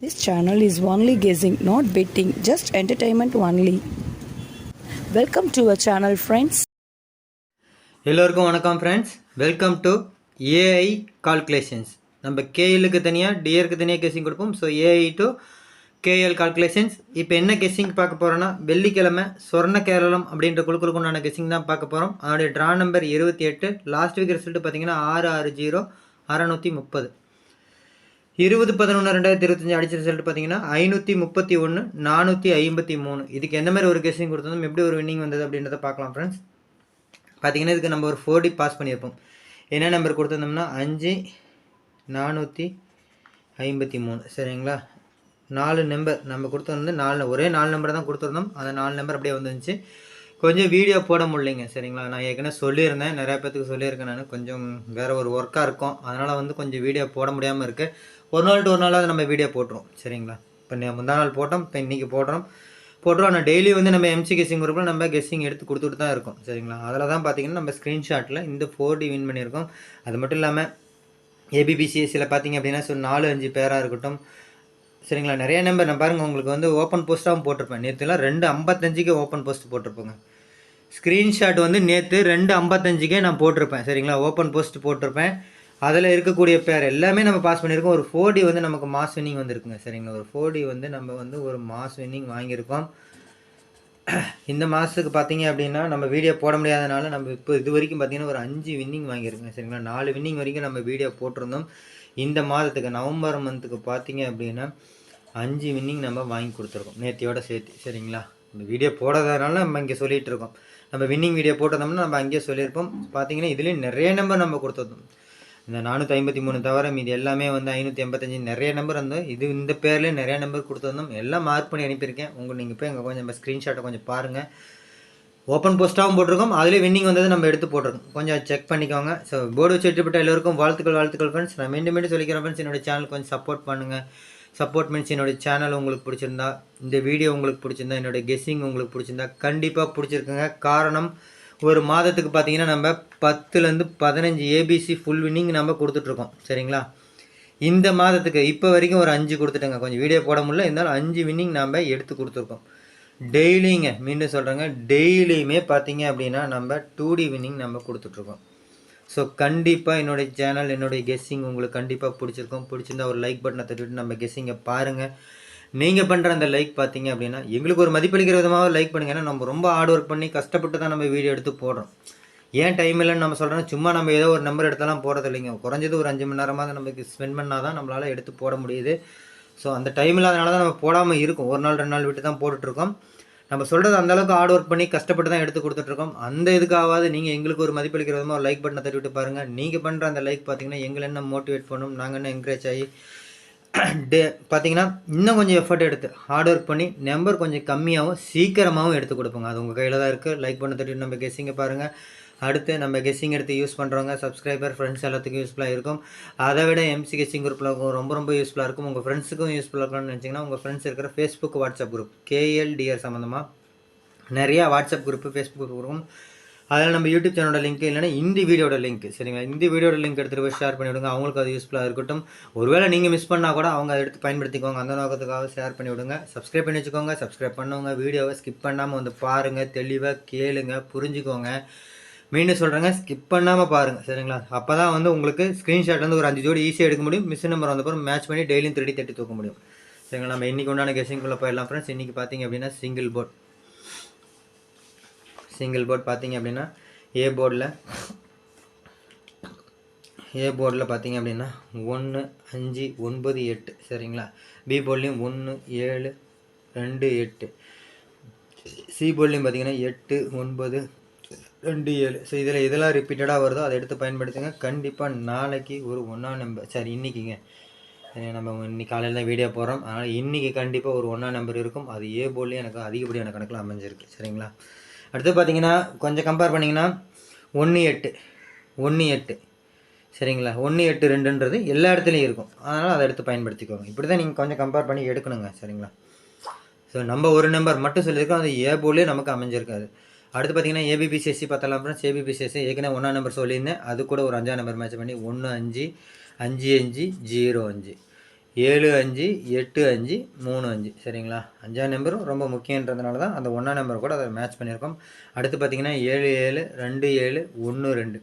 This channel is only guessing, not betting, just entertainment only. Welcome to our channel friends. எல்லோருக்கும் வணக்கம் friends welcome to AI calculations நம்ம கேஎலுக்கு தனியாக டிஆருக்கு தனியாக கெஸ்ஸிங் கொடுப்போம். So AI to KL calculations இப்போ என்ன கெஸ்ஸிங் பார்க்க போகிறோன்னா வெள்ளிக்கிழமை சொர்ண கேரளம் அப்படின்ற குழுக்களுக்கு உண்டான கெஸ்ஸிங் தான் பார்க்க போகிறோம் அதனுடைய ட்ரா நம்பர் இருபத்தி எட்டு லாஸ்ட் வீக் ரிசல்ட் பார்த்தீங்கன்னா ஆறு ஆறு ஜீரோ அறநூற்றி முப்பது. இருபது பதினொன்று ரெண்டாயிரத்தி இருபத்தஞ்சி அடிச்ச ரிசல்ட் பார்த்தீங்கன்னா ஐநூற்றி முப்பத்தி ஒன்று நானூற்றி ஐம்பத்தி மூணு. இதுக்கு எந்த மாதிரி ஒரு கெஸ்ஸிங் கொடுத்ததும் எப்படி ஒரு வின்னிங் வந்தது அப்படின்றத பார்க்கலாம் ஃப்ரெண்ட்ஸ் பார்த்தீங்கன்னா இதுக்கு நம்ம ஒரு ஃபோர்டி பாஸ் பண்ணியிருப்போம். என்ன நம்பர் கொடுத்துருந்தோம்னா அஞ்சு நானூற்றி ஐம்பத்தி மூணு. சரிங்களா? நாலு நம்பர் நம்ம கொடுத்துருந்து நாலு ஒரே நாலு நம்பர் தான் கொடுத்துருந்தோம். அந்த நாலு நம்பர் அப்படியே வந்துருந்துச்சு. கொஞ்சம் வீடியோ போட முடியலைங்க சரிங்களா? நான் ஏற்கனவே சொல்லியிருந்தேன் நிறையா பேத்துக்கு சொல்லியிருக்கேன் நான். கொஞ்சம் வேறு ஒரு ஒர்க்காக இருக்கும். அதனால் வந்து கொஞ்சம் வீடியோ போட முடியாமல் இருக்குது ஒரு நாள் டு ஒரு நாளாவது நம்ம வீடியோ போட்டுருவோம் சரிங்களா? இப்போ முந்தா நாள் போட்டோம் இப்போ இன்றைக்கி போடுறோம். போட்டுருவோம் ஆனால் டெய்லி வந்து நம்ம எம்சி கெஸ்ஸிங் குரூப்பில் நம்ம கெஸ்ஸிங் எடுத்து கொடுத்துட்டு தான் இருக்கோம் சரிங்களா? அதில் தான் பார்த்தீங்கன்னா நம்ம ஸ்க்ரீன்ஷாட்டில் இந்த ஃபோர் டி வின் பண்ணியிருக்கோம். அது மட்டும் இல்லாமல் ஏபிபிசிஎஸ்சியில் பார்த்தீங்க அப்படின்னா ஸோ நாலு அஞ்சு பேராக இருக்கட்டும் சரிங்களா? நிறைய நம்பர் நான் பாருங்கள் உங்களுக்கு வந்து ஓப்பன் போஸ்ட்டாகவும் போட்டிருப்பேன். நேற்றுலாம் ரெண்டு ஐம்பத்தஞ்சுக்கே ஓப்பன் போஸ்ட் போட்டிருப்பேங்க. ஸ்க்ரீன்ஷாட் வந்து நேற்று ரெண்டு ஐம்பத்தஞ்சுக்கே நான் போட்டிருப்பேன். சரிங்களா? ஓப்பன் போஸ்ட் போட்டிருப்பேன். அதில் இருக்கக்கூடிய பேர் எல்லாமே நம்ம பாஸ் பண்ணியிருக்கோம். ஒரு ஃபோர்டி வந்து நமக்கு மாஸ் வின்னிங் வந்திருக்குங்க. சரிங்களா? ஒரு ஃபோர் வந்து நம்ம வந்து ஒரு மாஸ் வின்னிங் வாங்கியிருக்கோம். இந்த மாதத்துக்கு பார்த்தீங்க அப்படின்னா நம்ம வீடியோ போட முடியாதனால நம்ம இப்போ இது வரைக்கும் பார்த்தீங்கன்னா ஒரு அஞ்சு வின்னிங் வாங்கியிருக்கோம் சரிங்களா? நாலு வின்னிங் வரைக்கும் நம்ம வீடியோ போட்டிருந்தோம். இந்த மாதத்துக்கு நவம்பர் மந்த்துக்கு பார்த்தீங்க அப்படின்னா அஞ்சு வின்னிங் நம்ம வாங்கி கொடுத்துருக்கோம். நேத்தியோட சேர்த்து சரிங்களா? இந்த வீடியோ போடாதனால நம்ம இங்கே சொல்லிகிட்டு இருக்கோம். நம்ம வின்னிங் வீடியோ போட்டிருந்தோம்னா நம்ம அங்கேயே சொல்லியிருப்போம். பார்த்தீங்கன்னா இதுலேயும் நிறைய நம்பர் நம்ம கொடுத்துருந்தோம். இந்த நானூற்றி ஐம்பத்தி மூணு தவிர மீது எல்லாமே வந்து ஐநூற்றி எண்பத்தஞ்சு நிறைய நம்பர் வந்து இது இந்த பேர்லேயே நிறைய நம்பர் கொடுத்துருந்தோம். எல்லாம் மார்க் பண்ணி அனுப்பியிருக்கேன். உங்கள் நீங்கள் போய் அங்கே கொஞ்சம் நம்ம ஸ்க்ரீன்ஷாட்டை கொஞ்சம் பாருங்கள் ஓப்பன் போஸ்ட்டாகவும் போட்டிருக்கோம். அதிலே வின்னிங் வந்தது நம்ம எடுத்து போட்டிருக்கோம். கொஞ்சம் செக் பண்ணிக்கோங்க. ஸோ போர்டு வச்சு எல்லோருக்கும் வாழ்த்துக்கள் வாழ்த்துக்கள் ஃப்ரெண்ட்ஸ் நான் மீண்டும் மீண்டும் சொல்லிக்கிறேன் ஃப்ரெண்ட்ஸ் என்னோட சேனல் கொஞ்சம் சப்போர்ட் பண்ணுங்கள் சப்போர்ட் மீன்ஸ் என்னோட சேனல் உங்களுக்கு பிடிச்சிருந்தா இந்த வீடியோ உங்களுக்கு பிடிச்சிருந்தா என்னோடய கெஸ்ஸிங் உங்களுக்கு பிடிச்சிருந்தா கண்டிப்பாக பிடிச்சிருக்குங்க. காரணம் ஒரு மாதத்துக்கு பார்த்தீங்கன்னா நம்ம பத்துலேருந்து பதினஞ்சு ஏபிசி ஃபுல் வின்னிங் நம்ம கொடுத்துட்ருக்கோம். சரிங்களா? இந்த மாதத்துக்கு இப்போ வரைக்கும் ஒரு அஞ்சு கொடுத்துட்டேங்க. கொஞ்சம் வீடியோ போட முடியல. இருந்தாலும் அஞ்சு வின்னிங் நம்ம எடுத்து கொடுத்துருக்கோம். டெய்லிங்க மீண்டும் சொல்கிறேங்க டெய்லியுமே பார்த்தீங்க அப்படின்னா நம்ம டூ டி வின்னிங் நம்ம கொடுத்துட்ருக்கோம். ஸோ கண்டிப்பாக என்னுடைய சேனல் என்னுடைய கெஸ்ஸிங் உங்களுக்கு கண்டிப்பாக பிடிச்சிருக்கும். பிடிச்சிருந்தா ஒரு லைக் பட்டனை தட்டிவிட்டு நம்ம கெஸ்ஸிங்கை பாருங்கள் நீங்கள் பண்ணுற அந்த லைக் பார்த்தீங்க அப்படின்னா எங்களுக்கு ஒரு மதிப்பளிக்கிற விதமாக லைக் பண்ணுங்கள் ஏன்னா நம்ம ரொம்ப ஹார்ட் ஒர்க் பண்ணி கஷ்டப்பட்டு தான் நம்ம வீடியோ எடுத்து போடுறோம். ஏன் டைம் இல்லைன்னு நம்ம சொல்கிறோம் சும்மா நம்ம ஏதோ ஒரு நம்பர் எடுத்தாலும் போகிறது இல்லைங்க. குறைஞ்சது ஒரு அஞ்சு மணி நேரமாக நமக்கு ஸ்பெண்ட் பண்ணால் தான் நம்மளால் எடுத்து போட முடியுது. ஸோ அந்த டைம் இல்லாதனால தான் நம்ம போடாமல் இருக்கும். ஒரு நாள் ரெண்டு நாள் விட்டு தான் போட்டுட்ருக்கோம் நம்ம சொல்கிறது அந்தளவுக்கு ஹார்ட் ஒர்க் பண்ணி கஷ்டப்பட்டு தான் எடுத்து கொடுத்துட்ருக்கோம். அந்த இதுக்காவது நீங்கள் எங்களுக்கு ஒரு மதிப்பளிக்கிற விதமாக ஒரு லைக் பட்டனை தட்டி விட்டு பாருங்கள் நீங்கள் பண்ணுற அந்த லைக் பார்த்தீங்கன்னா எங்களை என்ன மோட்டிவேட் பண்ணும் நாங்கள் என்ன என்கரேஜ் ஆகி டே பார்த்தீங்கன்னா இன்னும் கொஞ்சம் எஃபர்ட் எடுத்து ஹார்ட் ஒர்க் பண்ணி நம்பர் கொஞ்சம் கம்மியாகவும் சீக்கிரமாகவும் எடுத்து கொடுப்போங்க. அது உங்கள் கையில் தான் இருக்குது லைக் பண்ண தட்டி நம்ம கெஸ்ஸிங்கை பாருங்கள் அடுத்து நம்ம கெஸ்ஸிங் எடுத்து யூஸ் பண்ணுறவங்க சப்ஸ்கிரைபர் ஃப்ரெண்ட்ஸ் எல்லாத்துக்கும் யூஸ்ஃபுல்லாக இருக்கும். அதை விட எம்சி கெஸ்ஸிங் குரூப்பில் ரொம்ப ரொம்ப யூஸ்ஃபுல்லாக இருக்கும். உங்கள் ஃப்ரெண்ட்ஸுக்கும் யூஸ்ஃபுல்லாக இருக்கும்னு நினச்சிங்கன்னா உங்கள் ஃப்ரெண்ட்ஸ் இருக்கிற ஃபேஸ்புக் வாட்ஸ்அப் குரூப் கேஎல்டிஆர் சம்மந்தமாக நிறையா வாட்ஸ்அப் குரூப்பு ஃபேஸ்புக் குரூப் அதில் நம்ம யூடியூப் சேனலோட லிங்க் இல்லைன்னா இந்த வீடியோட லிங்க் சரிங்களா? இந்த வீடியோட லிங்க் எடுத்துகிட்டு போய் ஷேர் பண்ணிவிடுங்க. அவங்களுக்கு அது யூஸ்ஃபுல்லாக இருக்கட்டும். ஒருவேளை நீங்கள் மிஸ் பண்ணால் கூட அவங்க அதை எடுத்து பயன்படுத்திக்கோங்க. அந்த நோக்கத்துக்காக ஷேர் பண்ணி விடுங்க. சப்ஸ்கிரைப் பண்ணி வச்சுக்கோங்க. சப்ஸ்கிரைப் பண்ணுவாங்க வீடியோவை ஸ்கிப் பண்ணாமல் வந்து பாருங்கள் தெளிவாக கேளுங்க புரிஞ்சுக்கோங்க. மீண்டும் சொல்கிறேங்க ஸ்கிப் பண்ணாமல் பாருங்கள் சரிங்களா? அப்போ தான் வந்து உங்களுக்கு ஸ்க்ரீன்ஷாட் வந்து ஒரு அஞ்சு ஜோடி ஈஸியாக எடுக்க முடியும். மிஷின் நம்பர் வந்தப்பறம் மேட்ச் பண்ணி டெய்லியும் திருடி தட்டி தூக்க முடியும். சரிங்களா? நம்ம இன்றைக்கி உண்டான கெஸிங்குள்ளே போயிடலாம் ஃப்ரெண்ட்ஸ் இன்றைக்கி பார்த்தீங்க அப்படின்னா சிங்கிள் போர்ட் சிங்கிள் போர்ட் பார்த்தீங்க அப்படின்னா ஏ போர்டில் ஏ போர்டில் பார்த்தீங்க அப்படின்னா ஒன்று அஞ்சு ஒன்பது எட்டு சரிங்களா? பி போர்ட்லேயும் ஒன்று ஏழு ரெண்டு எட்டு. சி போர்ட்லேயும் பார்த்தீங்கன்னா எட்டு ஒன்பது ரெண்டு ஏழு. ஸோ இதில் இதெல்லாம் ரிப்பீட்டடாக வருதோ அதை எடுத்து பயன்படுத்துங்க. கண்டிப்பாக நாளைக்கு ஒரு ஒன்றாம் நம்பர் சரி இன்றைக்கிங்க நம்ம இன்னைக்கு காலையில் தான் வீடியோ போகிறோம் அதனால் இன்றைக்கி கண்டிப்பாக ஒரு ஒன்றா நம்பர் இருக்கும். அது ஏ போர்ட்லேயே எனக்கு அதிகப்படியான கணக்கில் அமைஞ்சிருக்கு. சரிங்களா? அடுத்து பார்த்தீங்கன்னா கொஞ்சம் கம்பேர் பண்ணிங்கன்னா ஒன்று எட்டு. ஒன்று எட்டு. சரிங்களா? ஒன்று எட்டு ரெண்டுன்றது எல்லா இடத்துலையும் இருக்கும். அதனால் அதை எடுத்து பயன்படுத்திக்கோங்க. இப்படி தான் நீங்கள் கொஞ்சம் கம்பேர் பண்ணி எடுக்கணுங்க. சரிங்களா? ஸோ நம்ம ஒரு நம்பர் மட்டும் சொல்லியிருக்கோம். அது ஏ போர்ட்லேயே நமக்கு அமைஞ்சிருக்காது. அடுத்து பார்த்தீங்கன்னா ஏபிபிசிஎஸ்சி பார்த்தலாம் ஃப்ரெண்ட்ஸ் ஏபிபிசிஎஸ்சி ஏற்கனவே ஒன்றா நம்பர் சொல்லியிருந்தேன். அது கூட ஒரு அஞ்சாம் நம்பர் மேட்ச் பண்ணி ஒன்று அஞ்சு அஞ்சு அஞ்சு ஜீரோ அஞ்சு. ஏழு அஞ்சு எட்டு அஞ்சு மூணு அஞ்சு. சரிங்களா? அஞ்சாம் நம்பரும் ரொம்ப முக்கியன்றதுனால தான் அந்த ஒன்றாம் நம்பர் கூட அதை மேட்ச் பண்ணியிருக்கோம். அடுத்து பார்த்தீங்கன்னா ஏழு ஏழு ரெண்டு ஏழு ஒன்று ரெண்டு.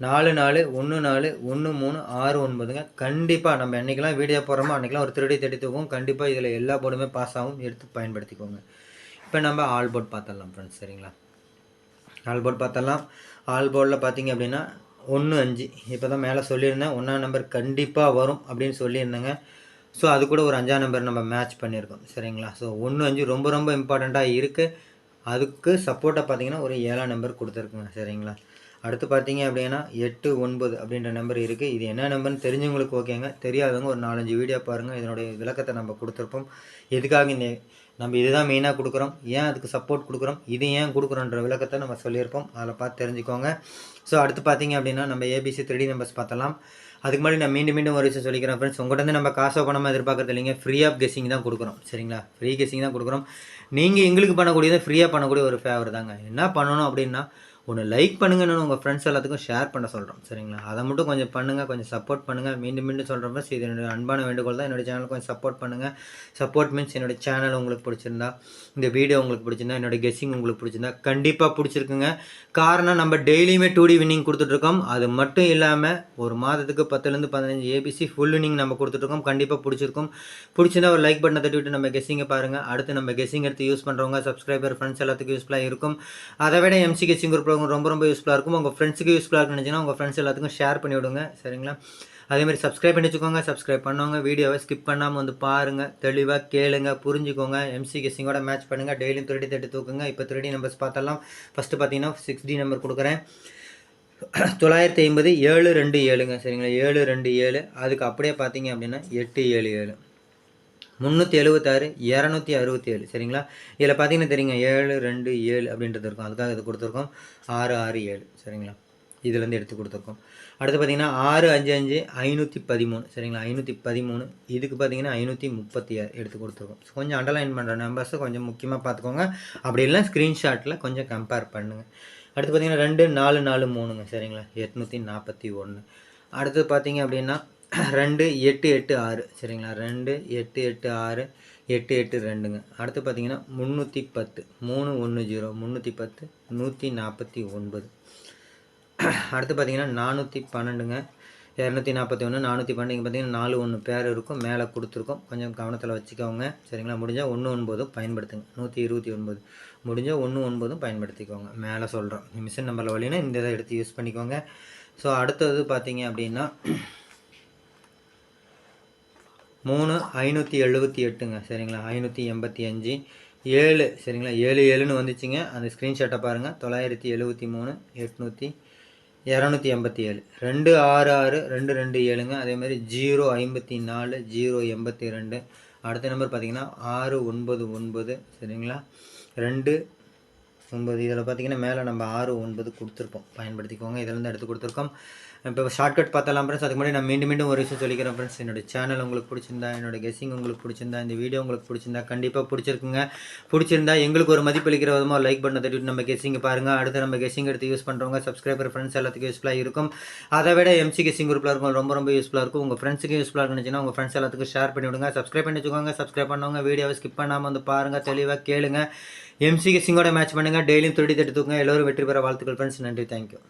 நாலு நாலு ஒன்று நாலு ஒன்று மூணு ஆறு ஒன்பதுங்க. கண்டிப்பாக நம்ம என்றைக்கெல்லாம் வீடியோ போடுறோமோ அன்றைக்கெலாம் ஒரு திருடி தேடி தூக்கும் கண்டிப்பாக இதில் எல்லா போர்டுமே பாஸ் ஆகும். எடுத்து பயன்படுத்திக்கோங்க. இப்போ நம்ம ஆல் போர்ட் பார்த்துடலாம் ஃப்ரெண்ட்ஸ் சரிங்களா? ஆல் போர்ட் பார்த்தலாம் ஆல் போர்டில் பார்த்தீங்க அப்படின்னா ஒன்று அஞ்சு. இப்போ தான் மேலே சொல்லியிருந்தேன். ஒன்றாம் நம்பர் கண்டிப்பாக வரும் அப்படின்னு சொல்லியிருந்தேங்க. ஸோ அது கூட ஒரு அஞ்சாம் நம்பர் நம்ம மேட்ச் பண்ணியிருக்கோம். சரிங்களா? ஸோ ஒன்று அஞ்சு ரொம்ப ரொம்ப இம்பார்ட்டண்ட்டாக இருக்குது அதுக்கு சப்போர்ட்டாக பார்த்தீங்கன்னா ஒரு ஏழாம் நம்பர் கொடுத்துருக்குங்க. சரிங்களா? அடுத்து பார்த்தீங்க அப்படின்னா எட்டு ஒன்பது அப்படின்ற நம்பர் இருக்குது இது என்ன நம்பர்னு தெரிஞ்சவங்களுக்கு ஓகேங்க. தெரியாதவங்க ஒரு நாலஞ்சு வீடியோ பாருங்கள் இதனுடைய விளக்கத்தை நம்ம கொடுத்துருப்போம். எதுக்காக இந்த நம்ம இதுதான் மெயினாக கொடுக்குறோம். ஏன் அதுக்கு சப்போர்ட் கொடுக்குறோம்? இது ஏன் கொடுக்குறோன்ற விளக்கத்தை நம்ம சொல்லியிருப்போம். அதில் பார்த்து தெரிஞ்சுக்கோங்க. ஸோ அடுத்து பார்த்தீங்க அப்படின்னா நம்ம ஏபிசி த்ரீ நம்பர்ஸ் பார்த்தலாம் அதுக்கு முன்னாடி நான் மீண்டும் மீண்டும் ஒரு விஷயம் சொல்லிக்கிறேன் ஃப்ரெண்ட்ஸ் உங்கள்கிட்ட இருந்து நம்ம காசோ பணமாக எதிர்பார்க்கறது இல்லைங்க. ஃப்ரீ ஆஃப் கெஸிங் தான் கொடுக்குறோம். சரிங்களா? ஃப்ரீ கெஸிங் தான் கொடுக்குறோம். நீங்கள் எங்களுக்கு பண்ணக்கூடியதை ஃப்ரீயாக பண்ணக்கூடிய ஒரு ஃபேவர் தாங்க. என்ன பண்ணணும் அப்படின்னா ஒன்று லைக் பண்ணுங்கன்னு உங்கள் ஃப்ரெண்ட்ஸ் எல்லாத்துக்கும் ஷேர் பண்ண சொல்கிறோம் சரிங்களா? அதை மட்டும் கொஞ்சம் பண்ணுங்கள் கொஞ்சம் சப்போர்ட் பண்ணுங்கள் மீண்டும் மீண்டும் சொல்கிறப்ப ஃப்ரெண்ட்ஸ் இது என்னுடைய அன்பான வேண்டுகோள் தான். என்னோட சேனல் கொஞ்சம் சப்போர்ட் பண்ணுங்கள் சப்போர்ட் மீன்ஸ் என்னோட சேனல் உங்களுக்கு பிடிச்சிருந்தா இந்த வீடியோ உங்களுக்கு பிடிச்சிருந்தா என்னோடய கெஸ்ஸிங் உங்களுக்கு பிடிச்சிருந்தா கண்டிப்பாக பிடிச்சிருக்குங்க. காரணம் நம்ம டெய்லியுமே டூ டி வின்னிங் கொடுத்துட்ருக்கோம். அது மட்டும் இல்லாமல் ஒரு மாதத்துக்கு பத்துலேருந்து பதினஞ்சு ஏபிசி ஃபுல் வின்னிங் நம்ம கொடுத்துட்ருக்கோம். கண்டிப்பாக பிடிச்சிருக்கும். பிடிச்சிருந்தா ஒரு லைக் பட்டனை தட்டி விட்டு நம்ம கெஸிங்கை பாருங்கள் அடுத்து நம்ம கெஸ்ஸிங் எடுத்து யூஸ் பண்ணுறவங்க சப்ஸ்கிரைபர் ஃப்ரெண்ட்ஸ் எல்லாத்துக்கும் யூஸ்ஃபுல்லாக இருக்கும். அதை விட எம்சி கெஸ்ஸிங் குரூப் ரொம்ப ரொம்ப யூஸ்ஃபுல்லாக இருக்கும். உங்கள் ஃப்ரெண்ட்ஸுக்கு யூஸ்ஃபுல்லாக இருக்குன்னு நினச்சிங்கன்னா உங்கள் ஃப்ரெண்ட்ஸ் எல்லாத்துக்கும் ஷேர் பண்ணி விடுங்க. சரிங்களா? அதேமாதிரி சப்ஸ்கிரைப் பண்ணி வச்சுக்கோங்க. சப்ஸ்கிரைப் பண்ணுவாங்க வீடியோவை ஸ்கிப் பண்ணாமல் வந்து பாருங்கள் தெளிவாக கேளுங்க புரிஞ்சுக்கோங்க. எம்சி கெஸ்ஸிங்கோட மேட்ச் பண்ணுங்கள் டெய்லியும் த்ரீடி தேர்ட்டி தூக்குங்க. இப்போ த்ரீடி நம்பர்ஸ் பார்த்தலாம். ஃபஸ்ட்டு பார்த்தீங்கன்னா சிக்ஸ் டி நம்பர் கொடுக்குறேன். தொள்ளாயிரத்தி ஐம்பது ஏழு ரெண்டு ஏழுங்க. சரிங்களா? ஏழு ரெண்டு ஏழு. அதுக்கு அப்படியே பார்த்தீங்க அப்படின்னா எட்டு ஏழு ஏழு. முந்நூற்றி எழுபத்தாறு இரநூத்தி அறுபத்தி ஏழு சரிங்களா? இதில் பார்த்தீங்கன்னா தெரியுங்க ஏழு ரெண்டு ஏழு அப்படின்றது இருக்கும். அதுக்காக இது கொடுத்துருக்கோம். ஆறு ஆறு ஏழு. சரிங்களா? இதுலேருந்து எடுத்து கொடுத்துருக்கோம். அடுத்து பார்த்தீங்கன்னா ஆறு அஞ்சு அஞ்சு ஐநூற்றி பதிமூணு. சரிங்களா? ஐநூற்றி பதிமூணு. இதுக்கு பார்த்தீங்கன்னா ஐநூற்றி முப்பத்தி ஆறு எடுத்து கொடுத்துருக்கோம். கொஞ்சம் அண்டர்லைன் பண்ணுற நம்பர்ஸை கொஞ்சம் முக்கியமாக பார்த்துக்கோங்க அப்படி இல்லை ஸ்க்ரீன்ஷாட்டில் கொஞ்சம் கம்பேர் பண்ணுங்கள் அடுத்து பார்த்தீங்கன்னா ரெண்டு நாலு நாலு மூணுங்க. சரிங்களா? எட்நூற்றி நாற்பத்தி ஒன்று அடுத்து பார்த்தீங்க அப்படின்னா ரெண்டு எட்டு எட்டு ஆறு. சரிங்களா? ரெண்டு எட்டு எட்டு ஆறு எட்டு எட்டு ரெண்டுங்க. அடுத்து பார்த்தீங்கன்னா முந்நூற்றி பத்து. மூணு ஒன்று ஜீரோ. முந்நூற்றி பத்து நூற்றி நாற்பத்தி ஒன்பது. அடுத்து பார்த்தீங்கன்னா நானூற்றி பன்னெண்டுங்க. இரநூத்தி நாற்பத்தி ஒன்று நானூற்றி பன்னெண்டு. பார்த்தீங்கன்னா நாலு ஒன்று பேர் இருக்கும். மேலே கொடுத்துருக்கோம். கொஞ்சம் கவனத்தில் வச்சுக்கோங்க. சரிங்களா? முடிஞ்சால் ஒன்று ஒன்பதும் பயன்படுத்துங்க. நூற்றி இருபத்தி ஒன்பது. முடிஞ்சால் ஒன்று ஒன்பதும் பயன்படுத்திக்கோங்க. மேலே சொல்கிறோம் மிஷின் நம்பரில் வழினா இந்த இதை எடுத்து யூஸ் பண்ணிக்கோங்க. ஸோ அடுத்தது பார்த்தீங்க அப்படின்னா மூணு ஐநூற்றி எழுபத்தி எட்டுங்க. சரிங்களா? ஐநூற்றி எண்பத்தி அஞ்சு. ஏழு சரிங்களா? ஏழு ஏழுன்னு வந்துச்சுங்க. அந்த ஸ்க்ரீன்ஷாட்டை பாருங்கள் தொள்ளாயிரத்தி எழுபத்தி மூணு எட்நூற்றி இரநூத்தி எண்பத்தி ஏழு. ரெண்டு ஆறு ஆறு ரெண்டு ரெண்டு ஏழுங்க. அதே மாதிரி ஜீரோ ஐம்பத்தி நாலு ஜீரோ எண்பத்தி ரெண்டு. அடுத்த நம்பர் பார்த்தீங்கன்னா ஆறு ஒன்பது ஒன்பது சரிங்களா? ரெண்டு ஒன்பது இதில் பார்த்தீங்கன்னா மேலே நம்ம ஆறு ஒன்பது கொடுத்துருப்போம். பயன்படுத்திக்கோங்க. இதிலேருந்து எடுத்து கொடுத்துருக்கோம். இப்போ ஷார்ட்கட் பார்த்தலாம் ஃப்ரெண்ட்ஸ் அதுக்கு முன்னாடி நான் மீண்டும் மீண்டும் ஒரு விஷயம் சொல்லிக்கிறேன் ஃப்ரெண்ட்ஸ் என்னோட சேனல் உங்களுக்கு பிடிச்சிருந்தா என்னோட கெஸிங் உங்களுக்கு பிடிச்சிருந்தா இந்த வீடியோ உங்களுக்கு பிடிச்சிருந்தா கண்டிப்பாக பிடிச்சிருக்குங்க. பிடிச்சிருந்தா எங்களுக்கு ஒரு மதிப்பளிக்கிற விதமாக லைக் பண்ண தட்டிட்டு நம்ம கெஸிங் பாருங்கள் அடுத்து நம்ம கெஸிங் எடுத்து யூஸ் பண்ணுறவங்க சப்ஸ்கிரைபர் ஃப்ரெண்ட்ஸ் எல்லாத்துக்கும் யூஸ்ஃபுல்லாக இருக்கும். அதை விட எம்சி கெஸிங் குரூப்பில் இருக்கும். ரொம்ப ரொம்ப யூஸ்ஃபுல்லாக இருக்கும். உங்கள் ஃப்ரெண்ட்ஸுக்கு யூஸ்ஃபுல்லாக இருந்துச்சுன்னா உங்கள் ஃப்ரெண்ட்ஸ் எல்லாத்துக்கும் ஷேர் பண்ணி விடுங்க சப்ஸ்கிரைப் பண்ணி வச்சுக்கோங்க சப்ஸ்கிரைப் பண்ணவங்க வீடியோவை ஸ்கிப் பண்ணாமல் வந்து பாருங்கள் தெளிவாக கேளுங்க. எம்சிகே சிங்கோட மேட்ச் பண்ணுங்கள் டெய்லியும் திருடி தட்டி தூக்குங்க. எல்லோரும் வெற்றி பெற வாழ்த்துக்கள் ஃப்ரெண்ட்ஸ் நன்றி. தேங்க்யூ